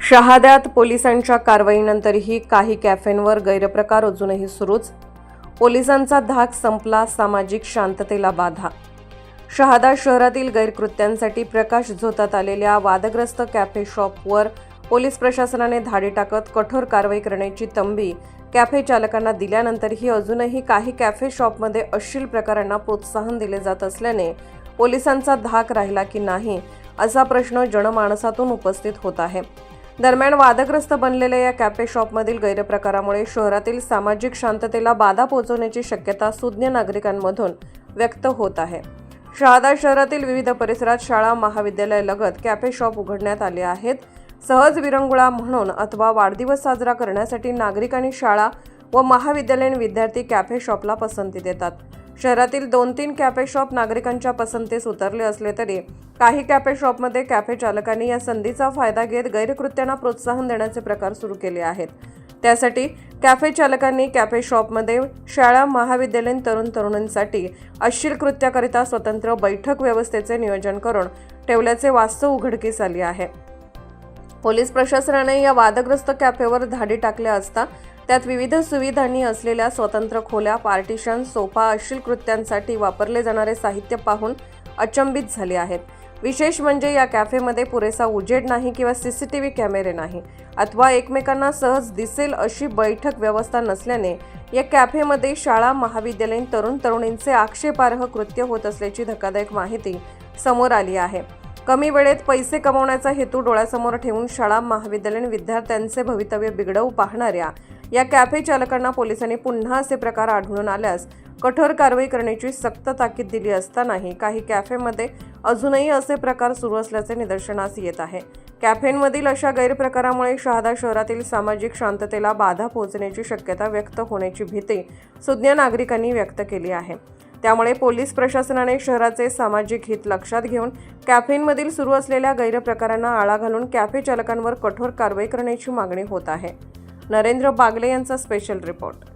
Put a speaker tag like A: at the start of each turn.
A: शहाद्यात पोलिसांच्या कारवाईनंतरही काही कॅफेंवर गैरप्रकार अजूनही सुरूच. पोलिसांचा धाक संपला सामाजिक शांततेला बाधा. शहादा शहरातील गैरकृत्यांसाठी प्रकाश झोतात आलेल्या वादग्रस्त कॅफे शॉपवर पोलीस प्रशासनाने धाडी टाकत कठोर कारवाई करण्याची तंबी कॅफे चालकांना दिल्यानंतरही अजूनही काही कॅफे शॉपमध्ये अश्लील प्रकारांना प्रोत्साहन दिले जात असल्याने पोलिसांचा धाक राहिला की नाही असा प्रश्न जनमानसातून उपस्थित होत आहे. दरम्यान वादग्रस्त बनलेल्या या कॅफे शॉपमधील गैरप्रकारामुळे शहरातील सामाजिक शांततेला बाधा पोहोचवण्याची शक्यता सुज्ञ नागरिकांमधून व्यक्त होत आहे. शहादा शहरातील विविध परिसरात शाळा महाविद्यालयालगत कॅफे शॉप उघडण्यात आले आहेत. सहज विरंगुळा म्हणून अथवा वाढदिवस साजरा करण्यासाठी नागरिक आणि शाळा व महाविद्यालयीन विद्यार्थी कॅफे शॉपला पसंती देतात. शहरातील दोन तीन कॅफे शॉप नागरिकांच्या पसंतीस उतरले असले तरी काही कॅफे शॉपमध्ये कॅफे चालकांनी या संधीचा फायदा घेत गैरकृत्यांना प्रोत्साहन देण्याचे प्रकार सुरू केले आहेत. त्यासाठी कॅफे चालकांनी कॅफे शॉपमध्ये शाळा महाविद्यालयीन तरुण तरुणींसाठी अश्लील कृत्याकरिता स्वतंत्र बैठक व्यवस्थेचे नियोजन करून ठेवल्याचे वास्तव उघडकीस आले आहे. पोलीस प्रशासनाने या वादग्रस्त कॅफेवर धाडी टाकल्या असता त्यात विविध सुविधांनी असलेल्या स्वतंत्र खोल्या पार्टिशन सोफा अश्लील कृत्यांसाठी वापरले जाणारे साहित्य पाहून अचंबित झाले आहेत. विशेष म्हणजे या कॅफेमध्ये पुरेसा उजेड नाही किंवा सी सी टी व्ही कॅमेरे नाही. अथवा एकमेकांना सहज दिसेल अशी बैठक व्यवस्था नसल्याने या कॅफेमध्ये शाळा महाविद्यालयीन तरुण तरुणींचे आक्षेपार्ह कृत्य होत असल्याची धक्कादायक माहिती समोर आली आहे. कमी वेळेत पैसे कमवण्याचा हेतू डोळ्यासमोर ठेवून शाळा महाविद्यालयीन विद्यार्थ्यांचे भवितव्य बिघडवू पाहणाऱ्या या कॅफे चालकांना पोलिसांनी पुन्हा असे प्रकार आढळून आल्यास कठोर कारवाई करण्याची सक्त ताकीद दिली असतानाही काही कॅफेमध्ये अजूनही असे प्रकार सुरू असल्याचे निदर्शनास येत आहे. कॅफेंमधील अशा गैरप्रकारामुळे शहादा शहरातील सामाजिक शांततेला बाधा पोहोचण्याची शक्यता व्यक्त होण्याची भीती सुज्ञ नागरिकांनी व्यक्त केली आहे. त्यामुळे पोलीस प्रशासनाने शहराचे सामाजिक हित लक्षात घेऊन कॅफेंमधील सुरू असलेल्या गैरप्रकारांना आळा घालून कॅफे चालकांवर कठोर कारवाई करण्याची मागणी होत आहे. नरेंद्र बागले यांचा स्पेशल रिपोर्ट.